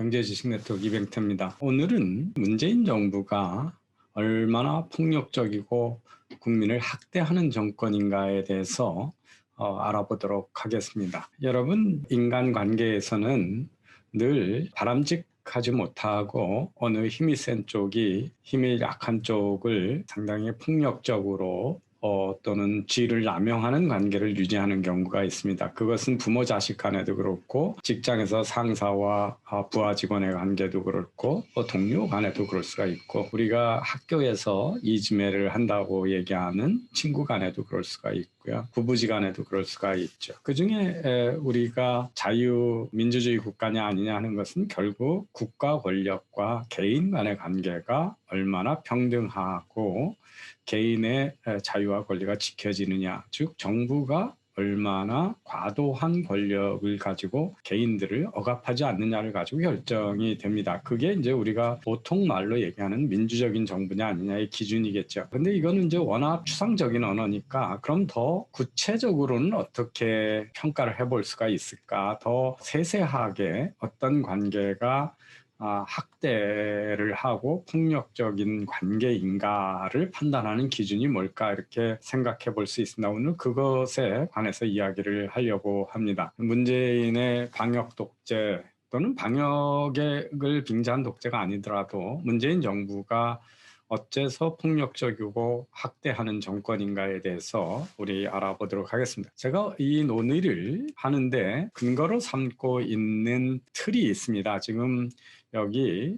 경제지식 네트워크 이벤트입니다. 오늘은 문재인 정부가 얼마나 폭력적이고 국민을 학대하는 정권인가에 대해서 어, 알아보도록 하겠습니다. 여러분, 인간관계에서는 늘 바람직하지 못하고 어느 힘이 센 쪽이 힘이 약한 쪽을 상당히 폭력적으로 어, 또는 지위를 남용하는 관계를 유지하는 경우가 있습니다. 그것은 부모 자식 간에도 그렇고 직장에서 상사와 아, 부하 직원의 관계도 그렇고 또 동료 간에도 그럴 수가 있고 우리가 학교에서 이지매를 한다고 얘기하는 친구 간에도 그럴 수가 있고요. 부부지간에도 그럴 수가 있죠. 그 중에 우리가 자유민주주의 국가냐 아니냐 하는 것은 결국 국가 권력과 개인 간의 관계가 얼마나 평등하고 개인의 자유와 권리가 지켜지느냐, 즉 정부가 얼마나 과도한 권력을 가지고 개인들을 억압하지 않느냐를 가지고 결정이 됩니다. 그게 이제 우리가 보통 말로 얘기하는 민주적인 정부냐 아니냐의 기준이겠죠. 근데 이거는 이제 워낙 추상적인 언어니까 그럼 더 구체적으로는 어떻게 평가를 해볼 수가 있을까? 더 세세하게 어떤 관계가 아, 학대를 하고 폭력적인 관계인가를 판단하는 기준이 뭘까 이렇게 생각해 볼 수 있습니다. 오늘 그것에 관해서 이야기를 하려고 합니다. 문재인의 방역 독재 또는 방역을 빙자한 독재가 아니더라도 문재인 정부가 어째서 폭력적이고 학대하는 정권인가에 대해서 우리 알아보도록 하겠습니다. 제가 이 논의를 하는데 근거로 삼고 있는 틀이 있습니다. 지금 여기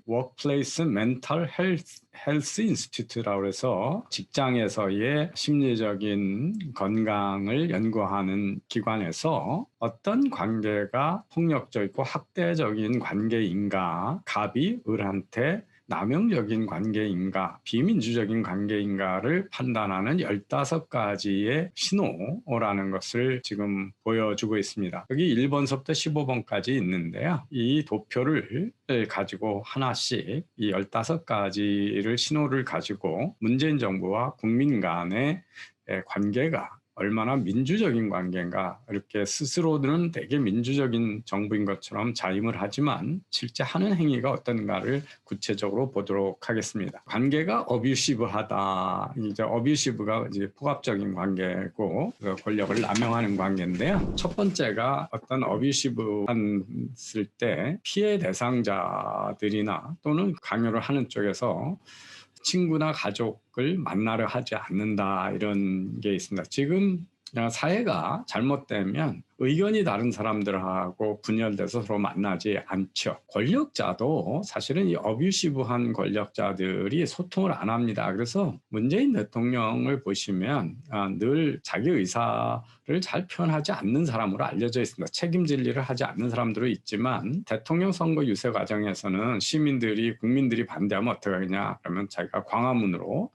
Mental Health, Health Institute라고 해서 직장에서의 심리적인 건강을 연구하는 기관에서 어떤 관계가 폭력적이고 학대적인 관계인가 갑이 을한테 남용적인 관계인가 비민주적인 관계인가를 판단하는 15가지의 신호라는 것을 지금 보여주고 있습니다. 여기 1번서부터 15번까지 있는데요. 이 도표를 가지고 하나씩 이 15가지를 신호를 가지고 문재인 정부와 국민 간의 관계가 얼마나 민주적인 관계인가 이렇게 스스로는 되게 민주적인 정부인 것처럼 자임을 하지만 실제 하는 행위가 어떤가를 구체적으로 보도록 하겠습니다. 관계가 어뷰시브하다. 이제 어뷰시브가 이제 포괄적인 관계고 그 권력을 남용하는 관계인데요. 첫 번째가 어떤 어뷰시브했을 때 피해 대상자들이나 또는 강요를 하는 쪽에서 친구나 가족을 만나려 하지 않는다 이런 게 있습니다. 지금 사회가 잘못되면 의견이 다른 사람들하고 분열돼서 서로 만나지 않죠. 권력자도 사실은 이 어뷰시브한 권력자들이 소통을 안 합니다. 그래서 문재인 대통령을 보시면 아, 늘 자기 의사를 잘 표현하지 않는 사람으로 알려져 있습니다. 책임질 일을 하지 않는 사람들도 있지만 대통령 선거 유세 과정에서는 시민들이 국민들이 반대하면 어떻게 하느냐 그러면 자기가 광화문으로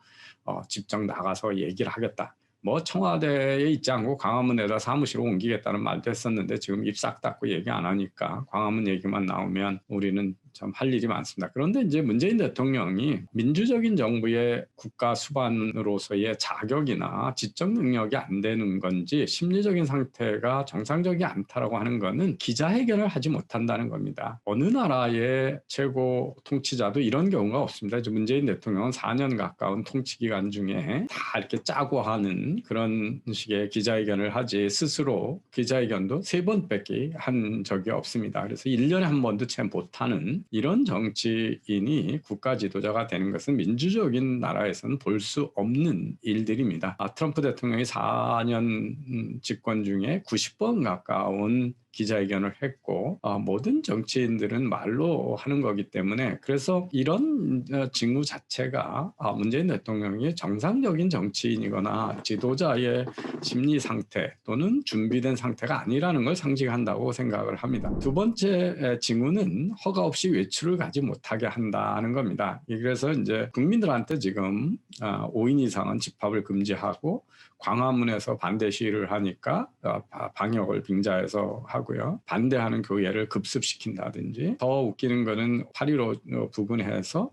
어, 직접 나가서 얘기를 하겠다. 뭐 청와대에 있지 않고 광화문에다 사무실을 옮기겠다는 말도 했었는데 지금 입 싹 닫고 얘기 안 하니까 광화문 얘기만 나오면 우리는 참 할 일이 많습니다. 그런데 이제 문재인 대통령이 민주적인 정부의 국가 수반으로서의 자격이나 지적 능력이 안 되는 건지 심리적인 상태가 정상적이 않다라고 하는 것은 기자회견을 하지 못한다는 겁니다. 어느 나라의 최고 통치자도 이런 경우가 없습니다. 문재인 대통령은 4년 가까운 통치 기간 중에 다 이렇게 짜고 하는 그런 식의 기자회견을 하지 스스로 기자회견도 세 번밖에 한 적이 없습니다. 그래서 1년에 한 번도 채 못하는 이런 정치인이 국가 지도자가 되는 것은 민주적인 나라에서는 볼 수 없는 일들입니다. 아, 트럼프 대통령이 4년 집권 중에 90번 가까운 기자회견을 했고 어, 모든 정치인들은 말로 하는 거기 때문에 그래서 이런 어, 직무 자체가 아, 문재인 대통령이 정상적인 정치인이거나 지도자의 심리 상태 또는 준비된 상태가 아니라는 걸 상징한다고 생각을 합니다. 두 번째 직무는 허가 없이 외출을 가지 못하게 한다는 겁니다. 그래서 이제 국민들한테 지금 5인 어, 이상은 집합을 금지하고 광화문에서 반대 시위를 하니까 방역을 빙자해서 하고 하고요. 반대하는 교회를 급습시킨다든지 더 웃기는 거는 8.15 부근해서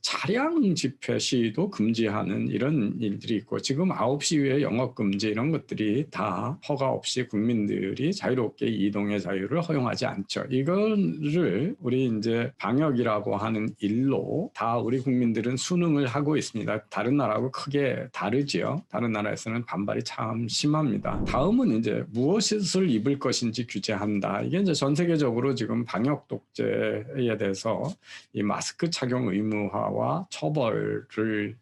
차량 집회 시위도 금지하는 이런 일들이 있고 지금 9시 이후에 영업 금지 이런 것들이 다 허가 없이 국민들이 자유롭게 이동의 자유를 허용하지 않죠. 이거를 우리 이제 방역이라고 하는 일로 다 우리 국민들은 수능을 하고 있습니다. 다른 나라하고 크게 다르지요. 다른 나라에서는 반발이 참 심합니다. 다음은 이제 무엇을 입을 것인지 규제한다. 이게 이제 전 세계적으로 지금 방역 독재에 대해서 이 마스크 착용 의무화 와 처벌을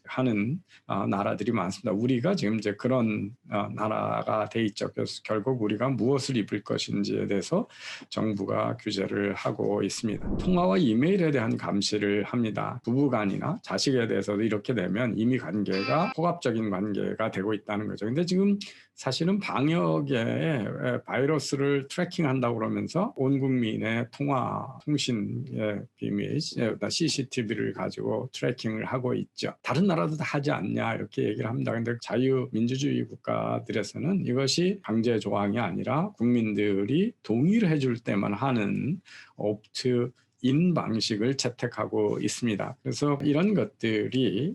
하는 어, 나라들이 많습니다. 우리가 지금 이제 그런 어, 나라가 돼 있죠. 그래서 결국 우리가 무엇을 입을 것인지에 대해서 정부가 규제를 하고 있습니다. 통화와 이메일에 대한 감시를 합니다. 부부간이나 자식에 대해서도 이렇게 되면 이미 관계가 포갑적인 관계가 되고 있다는 거죠. 근데 지금 사실은 방역에 바이러스를 트래킹한다고 그러면서 온 국민의 통화 통신의 비밀 CCTV를 가지고 트래킹을 하고 있죠. 다른 나라도 다 하지 않냐 이렇게 얘기를 합니다. 근데 자유민주주의 국가들에서는 이것이 강제 조항이 아니라 국민들이 동의를 해줄 때만 하는 옵트 인 방식을 채택하고 있습니다. 그래서 이런 것들이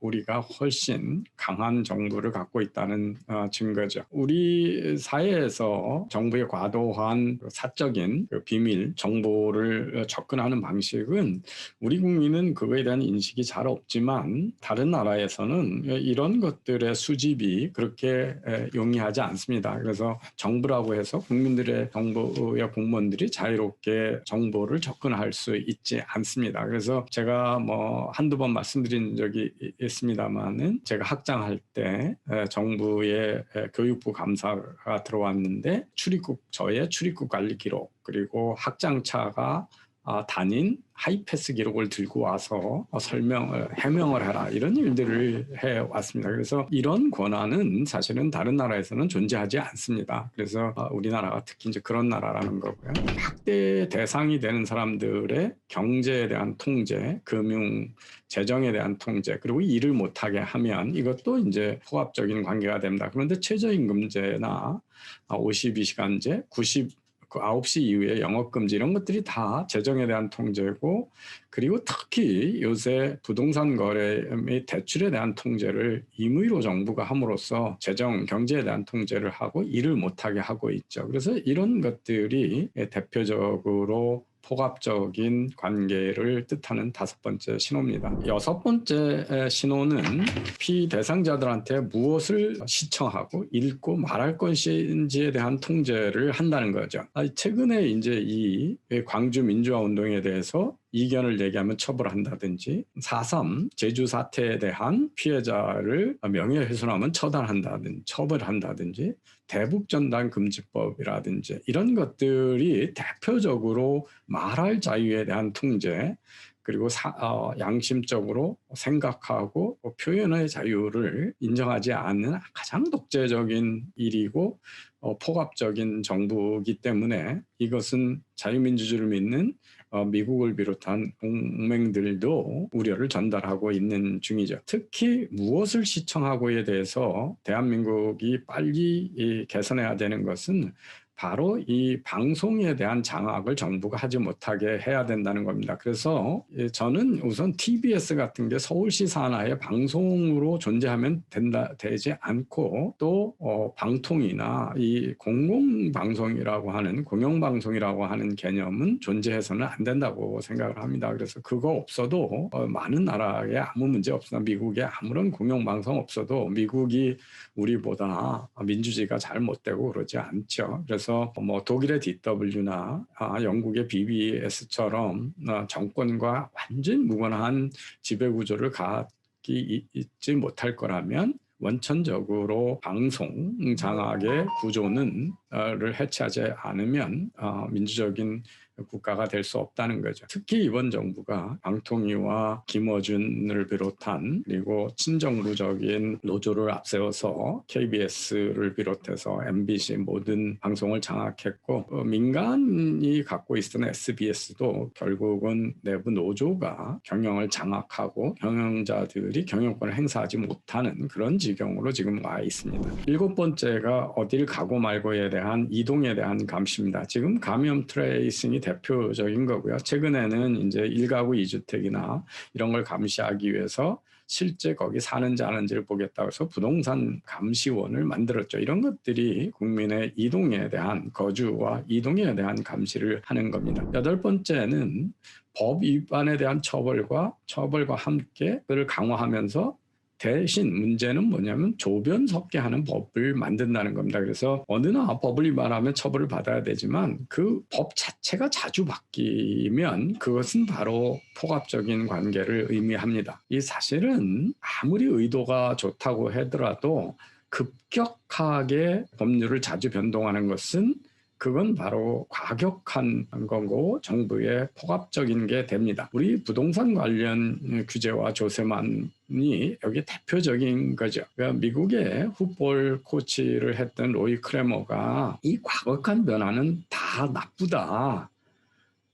우리가 훨씬 강한 정부를 갖고 있다는 어, 증거죠. 우리 사회에서 정부의 과도한 사적인 그 비밀 정보를 접근하는 방식은 우리 국민은 그거에 대한 인식이 잘 없지만 다른 나라에서는 이런 것들의 수집이 그렇게 용이하지 않습니다. 그래서 정부라고 해서 국민들의 정부의 공무원들이 자유롭게 정보를 접근할 수 있지 않습니다. 그래서 제가 뭐 한두 번 말씀드린 적이 있습니다만은 제가 학장할 때 정부의 교육부 감사가 들어왔는데 출입국 저의 출입국 관리 기록 그리고 학장차가 아, 다닌 하이패스 기록을 들고 와서 어, 설명을 해명을 해라 이런 일들을 해 왔습니다. 그래서 이런 권한은 사실은 다른 나라에서는 존재하지 않습니다. 그래서 어, 우리나라가 특히 이제 그런 나라라는 거고요. 학대 대상이 되는 사람들의 경제에 대한 통제, 금융 재정에 대한 통제 그리고 일을 못하게 하면 이것도 이제 포합적인 관계가 됩니다. 그런데 최저임금제나 52시간제, 90 그 9시 이후에 영업금지 이런 것들이 다 재정에 대한 통제고 그리고 특히 요새 부동산 거래 및 대출에 대한 통제를 임의로 정부가 함으로써 재정 경제에 대한 통제를 하고 일을 못하게 하고 있죠. 그래서 이런 것들이 대표적으로 포괄적인 관계를 뜻하는 다섯 번째 신호입니다. 여섯 번째 신호는 피대상자들한테 무엇을 시청하고 읽고 말할 것인지에 대한 통제를 한다는 거죠. 최근에 이제 이 광주 민주화 운동에 대해서 이견을 얘기하면 처벌한다든지 4.3 제주 사태에 대한 피해자를 명예훼손하면 처단한다든지 처벌한다든지 대북 전단 금지법이라든지 이런 것들이 대표적으로 말할 자유에 대한 통제 그리고 사, 어, 양심적으로 생각하고 표현의 자유를 인정하지 않는 가장 독재적인 일이고 어, 포갑적인 정부이기 때문에 이것은 자유민주주의를 믿는 어, 미국을 비롯한 동맹들도 우려를 전달하고 있는 중이죠. 특히 무엇을 시청하고에 대해서 대한민국이 빨리 개선해야 되는 것은 바로 이 방송에 대한 장악을 정부가 하지 못하게 해야 된다는 겁니다. 그래서 저는 우선 TBS 같은 게 서울시 산하의 방송으로 존재하면 된다 되지 않고 또 어, 방통이나 이 공공 방송이라고 하는 공영 방송이라고 하는 개념은 존재해서는 안 된다고 생각을 합니다. 그래서 그거 없어도 어, 많은 나라에 아무 문제 없으나 미국에 아무런 공영 방송 없어도 미국이 우리보다 민주주의가 잘 못되고 그러지 않죠. 그래서 그래서 뭐 독일의 DW나 아, 영국의 BBS처럼 어, 정권과 완전 무관한 지배 구조를 갖기 있지 못할 거라면 원천적으로 방송 장악의 구조는를 해체하지 않으면 어, 민주적인 국가가 될 수 없다는 거죠. 특히 이번 정부가 방통위와 김어준을 비롯한 그리고 친정부적인 노조를 앞세워서 KBS를 비롯해서 MBC 모든 방송을 장악했고 어, 민간이 갖고 있었던 SBS도 결국은 내부 노조가 경영을 장악하고 경영자들이 경영권을 행사하지 못하는 그런 지경으로 지금 와 있습니다. 일곱 번째가 어딜 가고 말고에 대한 이동에 대한 감시입니다. 지금 감염 트레이싱이 대표적인 거고요. 최근에는 이제 일가구 이주택이나 이런 걸 감시하기 위해서 실제 거기 사는지 아는지를 보겠다고 해서 부동산 감시원을 만들었죠. 이런 것들이 국민의 이동에 대한 거주와 이동에 대한 감시를 하는 겁니다. 여덟 번째는 법 위반에 대한 처벌과 처벌과 함께 그를 강화하면서 대신 문제는 뭐냐면 조변 섞게 하는 법을 만든다는 겁니다. 그래서 어느 나 법을 위반하면 처벌을 받아야 되지만 그 법 자체가 자주 바뀌면 그것은 바로 포괄적인 관계를 의미합니다. 이 사실은 아무리 의도가 좋다고 하더라도 급격하게 법률을 자주 변동하는 것은 그건 바로 과격한 거고 정부의 포괄적인 게 됩니다. 우리 부동산 관련 규제와 조세만 이 여기 대표적인 거죠. 그러니까 미국의 풋볼 코치를 했던 로이 크레머가 이 과격한 변화는 다 나쁘다.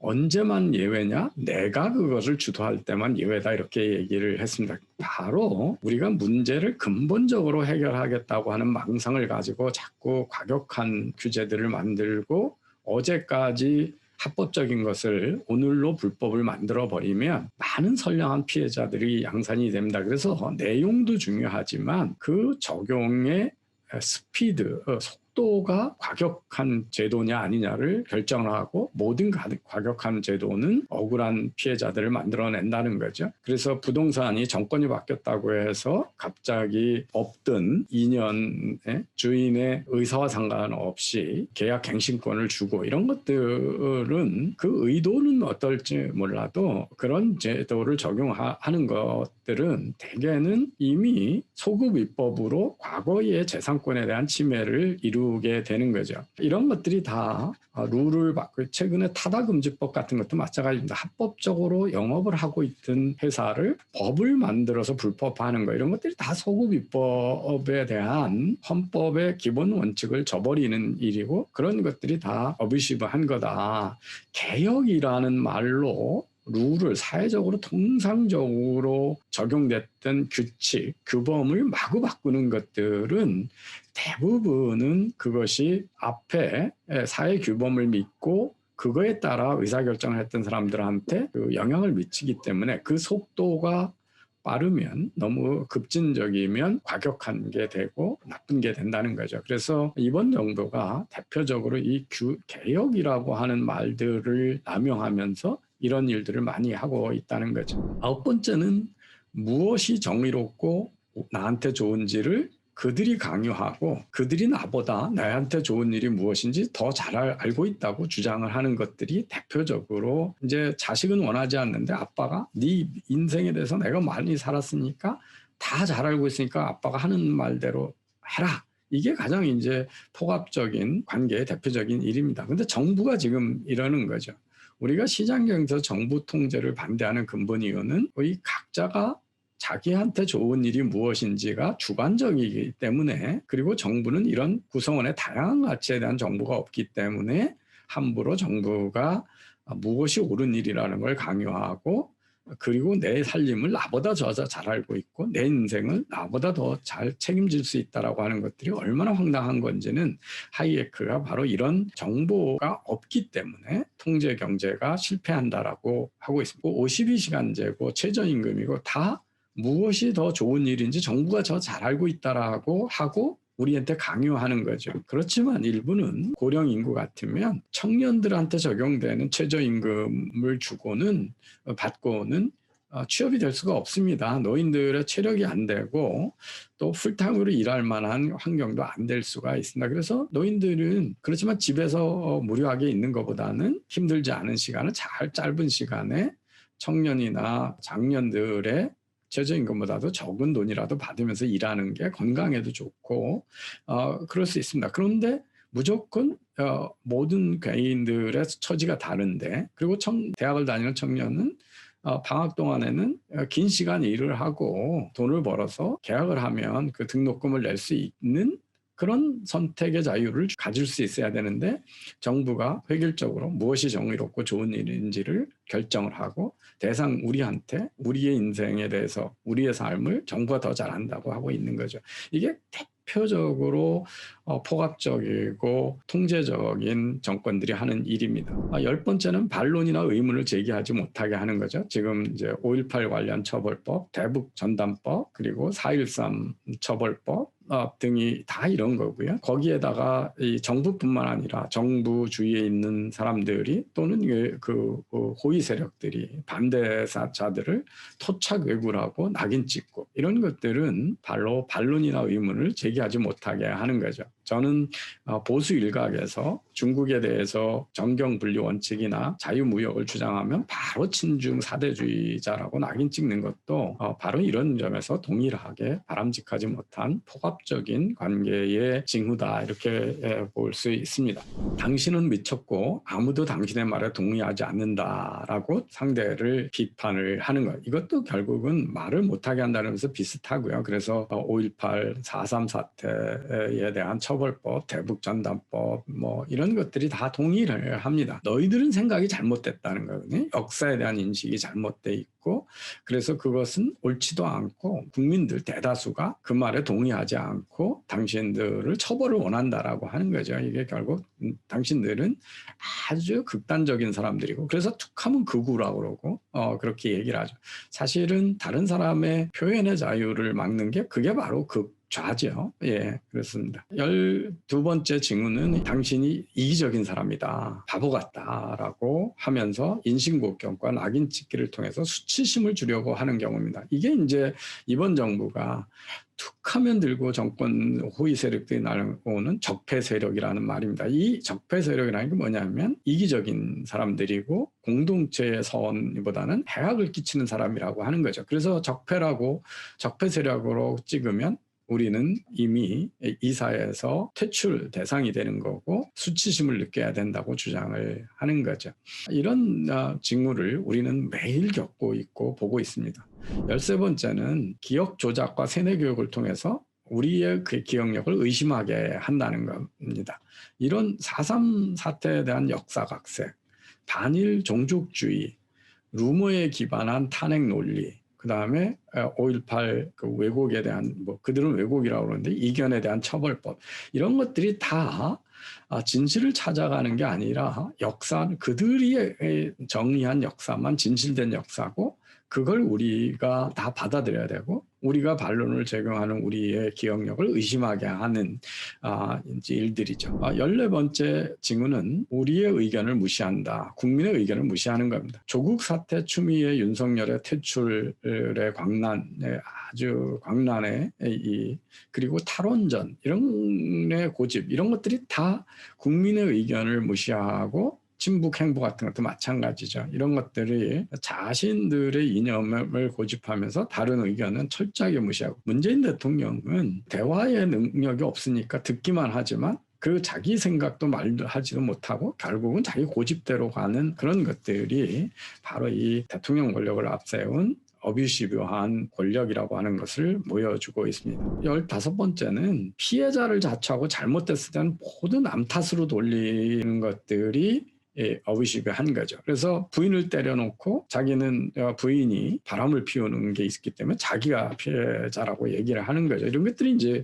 언제만 예외냐? 내가 그것을 주도할 때만 예외다 이렇게 얘기를 했습니다. 바로 우리가 문제를 근본적으로 해결하겠다고 하는 망상을 가지고 자꾸 과격한 규제들을 만들고 어제까지 합법적인 것을 오늘로 불법을 만들어 버리면 많은 선량한 피해자들이 양산이 됩니다. 그래서 내용도 중요하지만 그 적용의 스피드, 어, 속도가 과격한 제도냐 아니냐를 결정하고 모든 과격한 제도는 억울한 피해자들을 만들어낸다는 거죠. 그래서 부동산이 정권이 바뀌었다고 해서 갑자기 없던 2년의 주인의 의사와 상관없이 계약 갱신권을 주고 이런 것들은 그 의도는 어떨지 몰라도 그런 제도를 적용하는 것들은 대개는 이미 소급 입법으로 과거의 재산권에 대한 침해를 이루 이루게 되는 거죠. 이런 것들이 다 어, 룰을 바꾸 최근에 타다금지법 같은 것도 마찬가지입니다. 합법적으로 영업을 하고 있던 회사를 법을 만들어서 불법화하는 거 이런 것들이 다 소급 입법에 대한 헌법의 기본 원칙을 저버리는 일이고 그런 것들이 다 어비시브한 거다. 개혁이라는 말로 룰을 사회적으로 통상적으로 적용됐던 규칙, 규범을 마구 바꾸는 것들은 대부분은 그것이 앞에 사회 규범을 믿고 그거에 따라 의사결정을 했던 사람들한테 그 영향을 미치기 때문에 그 속도가 빠르면 너무 급진적이면 과격한 게 되고 나쁜 게 된다는 거죠. 그래서 이번 정부가 대표적으로 이 규, 개혁이라고 하는 말들을 남용하면서 이런 일들을 많이 하고 있다는 거죠. 아홉 번째는 무엇이 정의롭고 나한테 좋은지를 그들이 강요하고 그들이 나보다 나한테 좋은 일이 무엇인지 더 잘 알고 있다고 주장을 하는 것들이 대표적으로 이제 자식은 원하지 않는데 아빠가 네 인생에 대해서 내가 많이 살았으니까 다 잘 알고 있으니까 아빠가 하는 말대로 해라. 이게 가장 이제 포괄적인 관계의 대표적인 일입니다. 근데 정부가 지금 이러는 거죠. 우리가 시장경에서 정부 통제를 반대하는 근본 이유는 이 각자가 자기한테 좋은 일이 무엇인지가 주관적이기 때문에 그리고 정부는 이런 구성원의 다양한 가치에 대한 정보가 없기 때문에 함부로 정부가 무엇이 옳은 일이라는 걸 강요하고 그리고 내 살림을 나보다 더잘 알고 있고 내 인생을 나보다 더 잘 책임질 수 있다라고 하는 것들이 얼마나 황당한 건지는 하이에크가 바로 이런 정보가 없기 때문에 통제 경제가 실패한다라고 하고 있습니다. 52시간제고 최저임금이고 다 무엇이 더 좋은 일인지 정부가 더잘 알고 있다라고 하고 우리한테 강요하는 거죠. 그렇지만 일부는 고령 인구 같으면 청년들한테 적용되는 최저임금을 주고는 어, 받고는 어, 취업이 될 수가 없습니다. 노인들의 체력이 안 되고 또 풀타임으로 일할 만한 환경도 안 될 수가 있습니다. 그래서 노인들은 그렇지만 집에서 어, 무료하게 있는 것보다는 힘들지 않은 시간을 잘 짧은 시간에 청년이나 장년들의 최저임금보다도 적은 돈이라도 받으면서 일하는 게 건강에도 좋고 어, 그럴 수 있습니다. 그런데 무조건 어, 모든 개인들의 처지가 다른데 그리고 청, 대학을 다니는 청년은 어, 방학 동안에는 어, 긴 시간 일을 하고 돈을 벌어서 계약을 하면 그 등록금을 낼 수 있는 그런 선택의 자유를 가질 수 있어야 되는데 정부가 획일적으로 무엇이 정의롭고 좋은 일인지를 결정을 하고 대상 우리한테 우리의 인생에 대해서 우리의 삶을 정부가 더 잘한다고 하고 있는 거죠. 이게 대표적으로 어, 포괄적이고 통제적인 정권들이 하는 일입니다. 아, 열 번째는 반론이나 의문을 제기하지 못하게 하는 거죠. 지금 이제 5.18 관련 처벌법, 대북 전단법, 그리고 4.13 처벌법, 어, 등이 다 이런 거고요. 거기에다가 이 정부뿐만 아니라 정부 주위에 있는 사람들이 또는 그, 그 어, 호위 세력들이 반대자들을 토착 왜구하고 낙인 찍고 이런 것들은 발로 반론이나 의문을 제기하지 못하게 하는 거죠. 저는 어, 보수 일각에서 중국에 대해서 정경 분류 원칙이나 자유무역을 주장하면 바로 친중 사대주의자라고 낙인 찍는 것도 어, 바로 이런 점에서 동일하게 바람직하지 못한 포괄적인 관계의 징후다 이렇게 볼 수 있습니다. 당신은 미쳤고 아무도 당신의 말에 동의하지 않는다라고 상대를 비판을 하는 것. 이것도 결국은 말을 못하게 한다는 것서 비슷하고요. 그래서 5.18, 4.3 사태에 대한 처벌 법, 대북전단법 뭐 이런 것들이 다 동의를 합니다. 너희들은 생각이 잘못됐다는 거거든요. 역사에 대한 인식이 잘못돼 있고 그래서 그것은 옳지도 않고 국민들 대다수가 그 말에 동의하지 않고 당신들을 처벌을 원한다라고 하는 거죠. 이게 결국 음, 당신들은 아주 극단적인 사람들이고 그래서 툭하면 극우라고 그러고 어, 그렇게 얘기를 하죠. 사실은 다른 사람의 표현의 자유를 막는 게 그게 바로 극 좌죠. 예, 그렇습니다. 열두 번째 징후는 당신이 이기적인 사람이다. 바보 같다라고 하면서 인신공격과 낙인 찍기를 통해서 수치심을 주려고 하는 경우입니다. 이게 이제 이번 정부가 툭 하면 들고 정권 호위 세력들이 나오는 적폐 세력이라는 말입니다. 이 적폐 세력이라는 게 뭐냐면 이기적인 사람들이고 공동체의 선보다는 해악을 끼치는 사람이라고 하는 거죠. 그래서 적폐라고 적폐 세력으로 찍으면 우리는 이미 이사에서 퇴출 대상이 되는 거고 수치심을 느껴야 된다고 주장을 하는 거죠. 이런 어, 징후를 우리는 매일 겪고 있고 보고 있습니다. 열세 번째는 기억 조작과 세뇌 교육을 통해서 우리의 그 기억력을 의심하게 한다는 겁니다. 이런 4.3 사태에 대한 역사각색, 반일 종족주의, 루머에 기반한 탄핵 논리, 그 다음에 5.18 그 왜곡에 대한 뭐 그들은 왜곡이라고 그러는데 이견에 대한 처벌법. 이런 것들이 다 아, 진실을 찾아가는 게 아니라 역사 그들이 정리한 역사만 진실된 역사고 그걸 우리가 다 받아들여야 되고 우리가 반론을 제공하는 우리의 기억력을 의심하게 하는 아, 이제 일들이죠. 아, 14번째 징후는 우리의 의견을 무시한다. 국민의 의견을 무시하는 겁니다. 조국 사태 추미애 윤석열의 퇴출의 광란에 아주 광란의 이 그리고 탈원전 이런 고집 이런 것들이 다 국민의 의견을 무시하고 친북 행보 같은 것도 마찬가지죠. 이런 것들이 자신들의 이념을 고집하면서 다른 의견은 철저하게 무시하고 문재인 대통령은 대화의 능력이 없으니까 듣기만 하지만 그 자기 생각도 말도 하지도 못하고 결국은 자기 고집대로 가는 그런 것들이 바로 이 대통령 권력을 앞세운 어뷰시브한 권력이라고 하는 것을 보여주고 있습니다. 열다섯 번째는 피해자를 자처하고 잘못됐을 때는 모두 남 탓으로 돌리는 것들이 예, 어부십이 한 거죠. 그래서 부인을 때려놓고 자기는 어, 부인이 바람을 피우는 게 있기 때문에 자기가 피해자라고 얘기를 하는 거죠. 이런 것들이 이제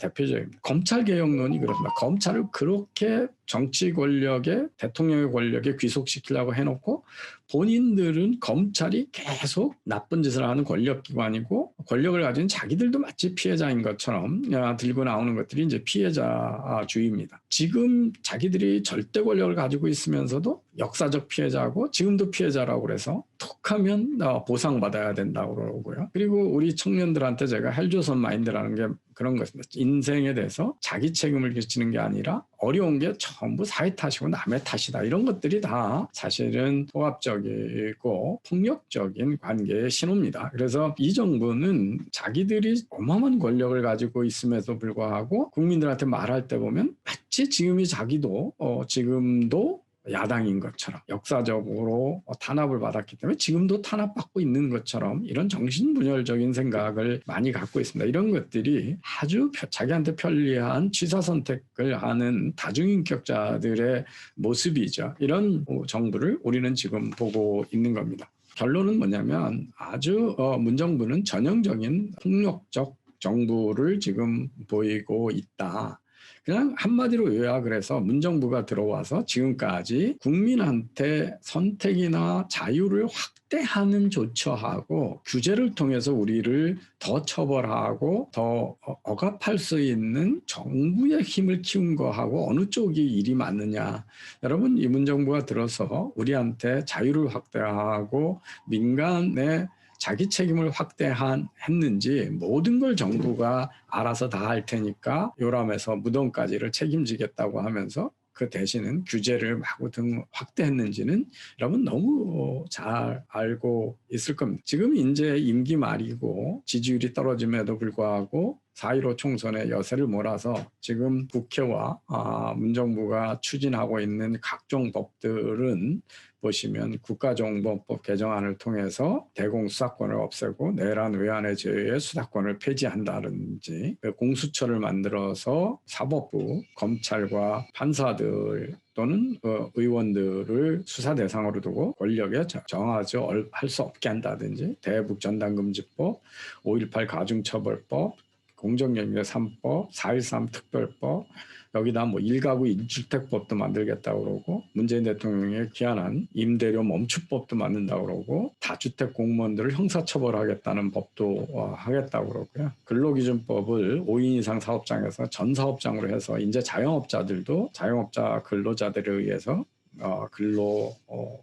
대표적인 검찰 개혁론이 그렇습니다. 검찰을 그렇게 정치 권력에 대통령의 권력에 귀속시키려고 해놓고 본인들은 검찰이 계속 나쁜 짓을 하는 권력기관이고 권력을 가진 자기들도 마치 피해자인 것처럼 들고 나오는 것들이 이제 피해자주의입니다. 지금 자기들이 절대 권력을 가지고 있으면서도 역사적 피해자고 지금도 피해자라고 그래서 톡 하면 어, 보상받아야 된다고 그러고요. 그리고 우리 청년들한테 제가 헬조선 마인드라는 게 그런 것입니다. 인생에 대해서 자기 책임을 끼치는 게 아니라 어려운 게 전부 사회 탓이고 남의 탓이다. 이런 것들이 다 사실은 통합적이고 폭력적인 관계의 신호입니다. 그래서 이 정부는 자기들이 어마어마한 권력을 가지고 있음에도 불구하고 국민들한테 말할 때 보면 마치 지금이 자기도 어, 지금도 야당인 것처럼 역사적으로 탄압을 받았기 때문에 지금도 탄압받고 있는 것처럼 이런 정신분열적인 생각을 많이 갖고 있습니다. 이런 것들이 아주 자기한테 편리한 취사 선택을 하는 다중인격자들의 모습이죠. 이런 정부를 우리는 지금 보고 있는 겁니다. 결론은 뭐냐면 아주 어, 문정부는 전형적인 폭력적 정부를 지금 보이고 있다. 그냥 한마디로 요약을 해서 문정부가 들어와서 지금까지 국민한테 선택이나 자유를 확대하는 조처하고 규제를 통해서 우리를 더 처벌하고 더 어- 억압할 수 있는 정부의 힘을 키운 거하고 어느 쪽이 일이 맞느냐. 여러분 이 문정부가 들어서 우리한테 자유를 확대하고 민간의 자기 책임을 확대했는지 모든 걸 정부가 알아서 다 할 테니까 요람에서 무덤까지를 책임지겠다고 하면서 그 대신은 규제를 마구 등 확대했는지는 여러분 너무 잘 알고 있을 겁니다. 지금 이제 임기 말이고 지지율이 떨어짐에도 불구하고 4.15 총선에 여세를 몰아서 지금 국회와 아, 문정부가 추진하고 있는 각종 법들은 보시면 국가정보법 개정안을 통해서 대공 수사권을 없애고 내란 외환에 제외 수사권을 폐지한다든지 그 공수처를 만들어서 사법부, 검찰과 판사들 또는 어, 의원들을 수사 대상으로 두고 권력에 저- 정하지 할 수 없게 한다든지 대북 전단금지법, 5.18 가중처벌법, 공정경제 3법, 4.13 특별법, 여기다 뭐 일가구 일주택법도 만들겠다고 그러고 문재인 대통령이 기한한 임대료 멈춤법도 만든다고 그러고 다주택 공무원들을 형사처벌하겠다는 법도 어, 하겠다고 그러고요. 근로기준법을 5인 이상 사업장에서 전 사업장으로 해서 이제 자영업자들도 자영업자 근로자들에 의해서 어, 근로 어,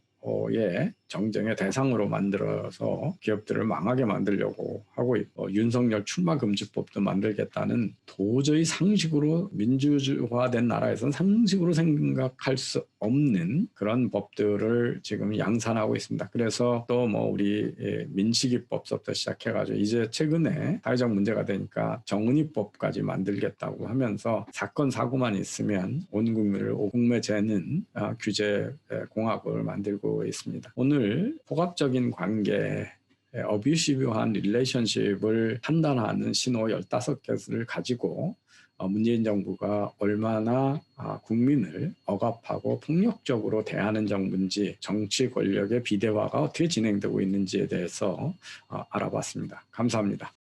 의 정쟁의 대상으로 만들어서 기업들을 망하게 만들려고 하고 있고 윤석열 출마 금지법도 만들겠다는 도저히 상식으로 민주화된 나라에서는 상식으로 생각할 수 없는 그런 법들을 지금 양산하고 있습니다. 그래서 또 뭐 우리 예, 민식이법부터 시작해가지고 이제 최근에 사회적 문제가 되니까 정은이법까지 만들겠다고 하면서 사건 사고만 있으면 온 국민을 오국매제는 아, 규제 예, 공학을 만들고 있습니다. 오늘 복합적인 관계 어뷰시브한 릴레이션십을 판단하는 신호 15개를 가지고 어, 문재인 정부가 얼마나 아, 국민을 억압하고 폭력적으로 대하는 정부인지 정치 권력의 비대화가 어떻게 진행되고 있는지에 대해서 어, 알아봤습니다. 감사합니다.